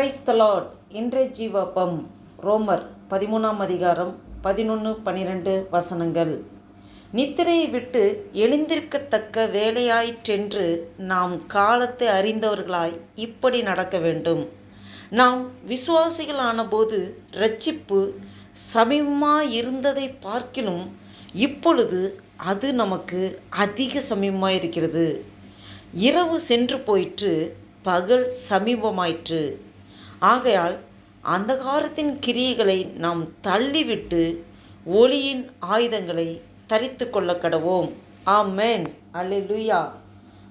கிரைஸ்தலாட் இன்றைய ஜீவப்பம் ரோமர் பதிமூணாம் அதிகாரம் பதினொன்று பனிரெண்டு வசனங்கள். நித்திரையை விட்டு எழுந்திருக்கத்தக்க வேலையாயிற்றென்று நாம் காலத்தை அறிந்தவர்களாய் இப்படி நடக்க வேண்டும். நாம் விசுவாசிகளான போது ரட்சிப்பு சமீபமாக இருந்ததை பார்க்கிலும் இப்பொழுது அது நமக்கு அதிக சமீபமாக இருக்கிறது இரவு சென்று போயிற்று பகல் சமீபமாயிற்று. ஆகையால் அந்தகாரத்தின் கிரியைகளை நாம் தள்ளிவிட்டு ஒளியின் ஆயுதங்களை தரித்து கொள்ள கடவோம். ஆமேன். லுயா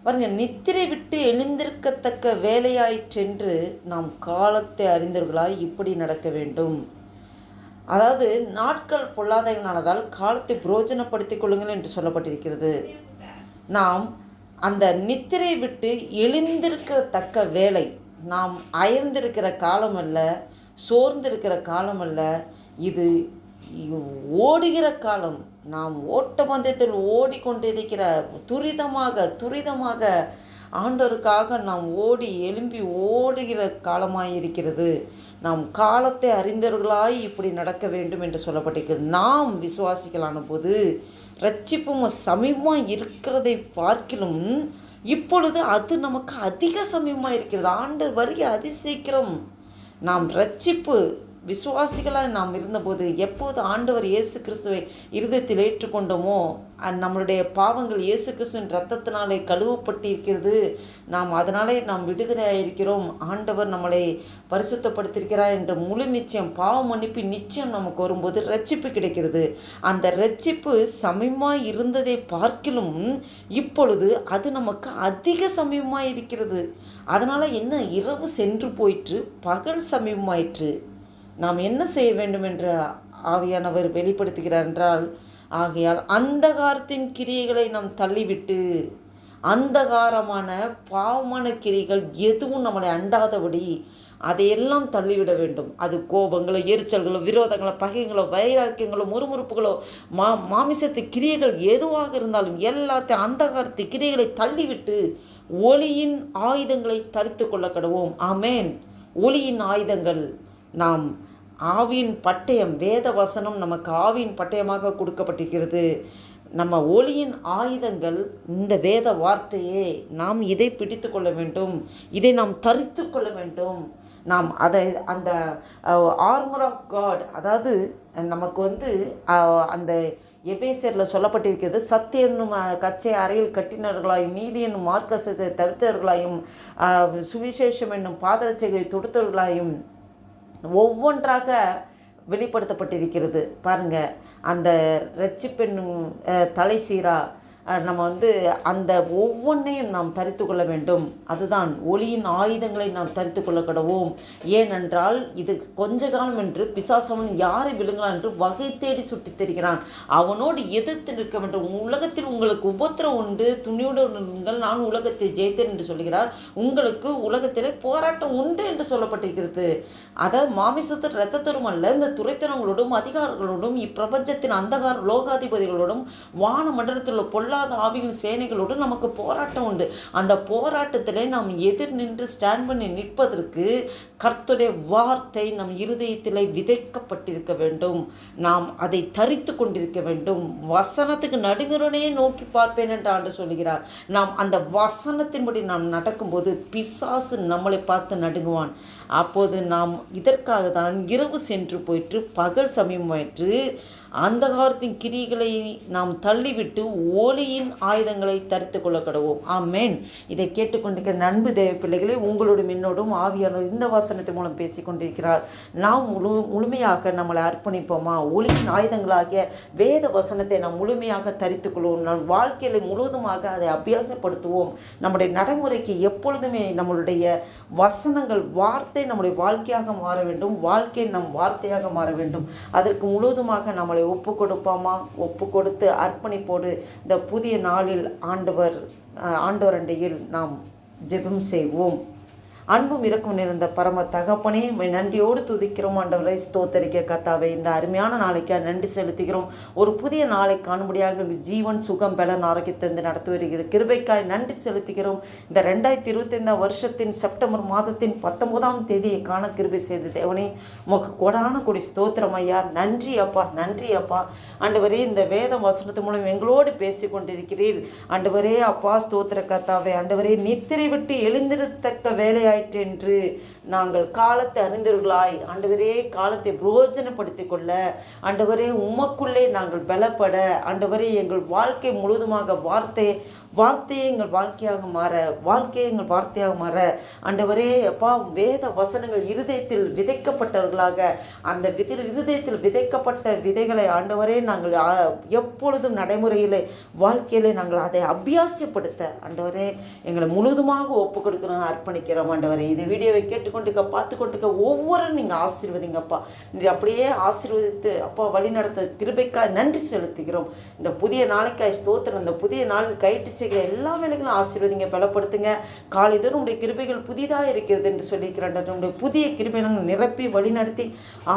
பாருங்க நித்திரை விட்டு எழுந்திருக்கத்தக்க வேலையாயிற்றென்று நாம் காலத்தை அறிந்தவர்களாய் இப்படி நடக்க வேண்டும். அதாவது நாட்கள் பொல்லாதவனானதால் காலத்தை புரோஜனப்படுத்திக் கொள்ளுங்கள் என்று சொல்லப்பட்டிருக்கிறது. நாம் அந்த நித்திரை விட்டு எழுந்திருக்கத்தக்க வேலை நாம் அயர்ந்திருக்கிற காலம் அல்ல சோர்ந்திருக்கிற காலம் அல்ல. இது ஓடுகிற காலம். நாம் ஓட்டப்பந்தயத்தில் ஓடிக்கொண்டிருக்கிற துரிதமாக துரிதமாக ஆண்டோருக்காக நாம் ஓடி எழும்பி ஓடுகிற காலமாக இருக்கிறது நாம் காலத்தை அறிந்தவர்களாய் இப்படி நடக்க வேண்டும் என்று சொல்லப்பட்டிருக்கிறது நாம் விசுவாசிகளான போது ரட்சிப்பும் சமீபமாக இருக்கிறதை பார்க்கிலும் இப்பொழுது அது நமக்கு அதிக சமயமாக இருக்கிறது ஆண்டு வருகை அதிசீக்கிரம் நாம் ரட்சிப்பு விசுவாசிகளாக நாம் இருந்தபோது எப்போது ஆண்டவர் இயேசு கிறிஸ்துவை இருதயத்தில் ஏற்றுக்கொண்டோமோ நம்மளுடைய பாவங்கள் இயேசு கிறிஸ்துவின் ரத்தத்தினாலே கழுவப்பட்டிருக்கிறது. நாம் அதனாலே நாம் விடுதலையாயிருக்கிறோம். ஆண்டவர் நம்மளை பரிசுத்தப்படுத்தியிருக்கிறார் என்ற முழு நிச்சயம் பாவம் மன்னிப்பு நிச்சயம் நமக்கு வரும்போது ரட்சிப்பு கிடைக்கிறது. அந்த ரட்சிப்பு சமயமாக இருந்ததை பார்க்கிலும் இப்பொழுது அது நமக்கு அதிக சமயமாக இருக்கிறது. அதனால் என்ன? இரவு சென்று போயிற்று பகல் சமயமாயிற்று நாம் என்ன செய்ய வேண்டும் என்று ஆவியானவர் வெளிப்படுத்துகிறார் என்றால் ஆகையால் அந்தகாரத்தின் கிரியைகளை நாம் தள்ளிவிட்டு அந்தகாரமான பாவமான கிரிகள் எதுவும் நம்மளை அண்டாதபடி அதையெல்லாம் தள்ளிவிட வேண்டும். அது கோபங்களோ எரிச்சல்களோ விரோதங்களோ பகைங்களோ வைராக்கியங்களோ முறுமுறுப்புகளோ மா மாமிசத்து கிரியைகள் எதுவாக இருந்தாலும் எல்லாத்தையும் அந்தகாரத்து கிரியைகளை தள்ளிவிட்டு ஒளியின் ஆயுதங்களை தரித்து கொள்ள கடவோம். ஆமேன். ஒளியின் ஆயுதங்கள் நாம் ஆவியின் பட்டயம் வேத வசனம் நமக்கு ஆவியின் பட்டயமாக கொடுக்கப்பட்டிருக்கிறது. நம்ம ஒளியின் ஆயுதங்கள் இந்த வேத வார்த்தையே நாம் இதை பிடித்து கொள்ள வேண்டும். இதை நாம் தரித்து கொள்ள வேண்டும். நாம் அதை அந்த ஆர்மர் ஆஃப் காட் அதாவது நமக்கு வந்து அந்த எபேசரில் சொல்லப்பட்டிருக்கிறது சத்திய என்னும் கச்சை அறையில் கட்டினவர்களாயும் நீதி என்னும் மார்க்கசத்தை தவிர்த்தவர்களாயும் சுவிசேஷம் என்னும் பாதரட்சைகளை தொடுத்தவர்களாயும் ஒவ்வொன்றாக வெளிப்படுத்தப்பட்டிருக்கிறது. பாருங்கள் அந்த ரட்சிப்பெண்ணும் தலை சீரா நம்ம வந்து அந்த ஒவ்வொன்றையும் நாம் தரித்து கொள்ள வேண்டும். அதுதான் ஒளியின் ஆயுதங்களை நாம் தரித்து கொள்ள கடவோம் ஏனென்றால் இது கொஞ்ச காலம் என்று பிசாசவன் யாரை விழுங்கலாம் என்று வகை தேடி சுட்டி தெரிகிறான். அவனோடு எதிர்த்து நிற்க வேண்டும். உலகத்தில் உங்களுக்கு உபத்திரம் உண்டு துணியோடு நீங்கள் நான் உலகத்தை ஜெயித்தேன் என்று சொல்கிறார். உங்களுக்கு உலகத்திலே போராட்டம் உண்டு என்று சொல்லப்பட்டிருக்கிறது. அதாவது மாமிசத்து இரத்தத்தரும் அல்ல இந்த துறைத்தனங்களோடும் அதிகாரங்களோடும் இப்பிரபஞ்சத்தின் அந்தகார லோகாதிபதிகளோடும் வான மண்டலத்தில் உள்ள பொல்லா பொல்லாத ஆவிகள் சேனைகளோடு நமக்கு போராட்டம் உண்டு. அந்த போராட்டத்தில் நாம் எதிர் நின்று ஸ்டாண்ட் பண்ணி நிற்பதற்கு கர்த்துடைய வார்த்தை நம் இருதயத்தில் விதைக்கப்பட்டிருக்க வேண்டும். நாம் அதை தரித்து கொண்டிருக்க வேண்டும். வசனத்துக்கு நடுங்குறனே நோக்கி பார்ப்பேன் என்று ஆண்டு சொல்கிறார் நாம் அந்த வசனத்தின்படி நாம் நடக்கும்போது பிசாசு நம்மளை பார்த்து நடுங்குவான். அப்போது நாம் இதற்காக தான் இரவு சென்று போயிட்டு பகல் சமயமாயிற்று. அந்தகாரத்தின் கிரிகளை நாம் தள்ளிவிட்டு ஒளியின் ஆயுதங்களை தரித்து கொள்ள கடவோம் ஆமேன். இதை கேட்டுக்கொண்டிருக்கிற நண்பு தேவ பிள்ளைகளை உங்களோட மின்னோடும் ஆவியான இந்த வசனத்தின் மூலம் பேசி கொண்டிருக்கிறார் நாம் முழு முழுமையாக நம்மளை அர்ப்பணிப்போமா? ஒளியின் ஆயுதங்களாகிய வேத வசனத்தை நாம் முழுமையாக தரித்து கொள்வோம். நம் வாழ்க்கையில் முழுவதுமாக அதை அபியாசப்படுத்துவோம். நம்முடைய நடைமுறைக்கு எப்பொழுதுமே நம்மளுடைய வசனங்கள் வார்த்தை நம்முடைய வாழ்க்கையாக மாற வேண்டும். வாழ்க்கை நம் வார்த்தையாக மாற வேண்டும். அதற்கு முழுவதுமாக நம்மளை ஒப்பு கொடுப்போமா ஒப்பு கொடுத்து அர்ப்பணிப்போடு இந்த புதிய நாளில் ஆண்டவர் ஆண்டவரண்டையில் நாம் ஜெபம் செய்வோம். அன்பும் இறக்கும் நிறைந்த பரம தகப்பனே நன்றியோடு துதிக்கிறோம் ஆண்டவரை. ஸ்தோத்தரிக்க கத்தாவே இந்த அருமையான நாளைக்கு நன்றி செலுத்துகிறோம். ஒரு புதிய நாளை காணும்படியாக ஜீவன் சுகம் பலன் ஆரோக்கியத்திலிருந்து நடத்தி வருகிற கிருபைக்காய் நன்றி செலுத்துகிறோம். இந்த ரெண்டாயிரத்தி இருபத்தைந்தாம் வருஷத்தின் செப்டம்பர் மாதத்தின் பத்தொன்பதாம் தேதியை காண கிருபை செய்த தேவனே உமக்கு கொடான கொடி ஸ்தோத்திரம் ஐயா. நன்றி அப்பா நன்றி அப்பா. ஆண்டவரே இந்த வேத வசனத்து மூலம் எங்களோடு பேசி கொண்டிருக்கிறீர். ஆண்டவரே அப்பா ஸ்தோத்திர கத்தாவே. ஆண்டவரே நித்திரை விட்டு எழுந்திருத்தக்க வேலையாய் என்று நாங்கள் காலத்தை அறிந்தவர்களாய் ஆண்டவரே காலத்தை பிரயோஜனப்படுத்திக் கொள்ள ஆண்டவரே உமக்குள்ளே நாங்கள் பலப்பட ஆண்டவரே எங்கள் வாழ்க்கை முழுவதுமாக வார்த்தை வார்த்தையே எங்கள் வாழ்க்கையாக மாற வாழ்க்கையே எங்கள் வார்த்தையாக மாற ஆண்டவரே அப்பா வேத வசனங்கள் இருதயத்தில் விதைக்கப்பட்டவர்களாக அந்த விதில் இருதயத்தில் விதைக்கப்பட்ட விதைகளை ஆண்டவரே நாங்கள் எப்பொழுதும் நடைமுறையிலே வாழ்க்கையிலே நாங்கள் அதை அபியாசப்படுத்த ஆண்டவரே எங்களை முழுதுமாக ஒப்பு கொடுக்கிறோம் அர்ப்பணிக்கிறோம் ஆண்டவரே. இந்த வீடியோவை கேட்டுக்கொண்டுக்க பார்த்து கொண்டுக்க ஒவ்வொரு நீங்கள் ஆசீர்வதிங்கப்பா. நீ அப்படியே ஆசீர்வதித்து அப்பா வழி கிருபைக்காக நன்றி செலுத்துகிறோம். இந்த புதிய நாளைக்காய் ஸ்தோத்திரம் இந்த புதிய நாள் கைட்டு செய்கிற எல்லா வேலைகளும் ஆசீர்வதிங்க பலப்படுத்துங்க. காலைதோறும் உடைய கிருபைகள் புதிதாக இருக்கிறது என்று சொல்லியிருக்கிறேன் உடைய புதிய கிருபை நிரப்பி வழிநடத்தி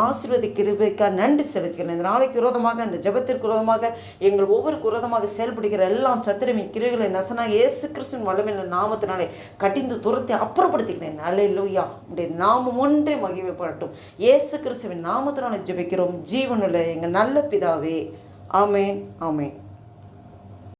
ஆசீர்வதி கிருபைக்காக நன்றி செலுத்துகிறேன். இந்த நாளைக்கு விரோதமாக இந்த ஜெபத்திற்கு விரோதமாக எங்கள் ஒவ்வொரு விரோதமாக செயல்படுகிற எல்லாம் சத்திரமி கிருகளை நசனாக இயேசு கிறிஸ்துவின் வல்லமையில நாமத்தினாலே கட்டிந்து துரத்தி அப்புறப்படுத்திக்கிறேன். நல்ல லூயா உடைய நாமம் ஒன்றே மகிமைப்படட்டும். இயேசு கிறிஸ்துவின் நாமத்தினாலே ஜெபிக்கிறோம். ஜீவனில் எங்கள் நல்ல பிதாவே. ஆமேன் ஆமேன்.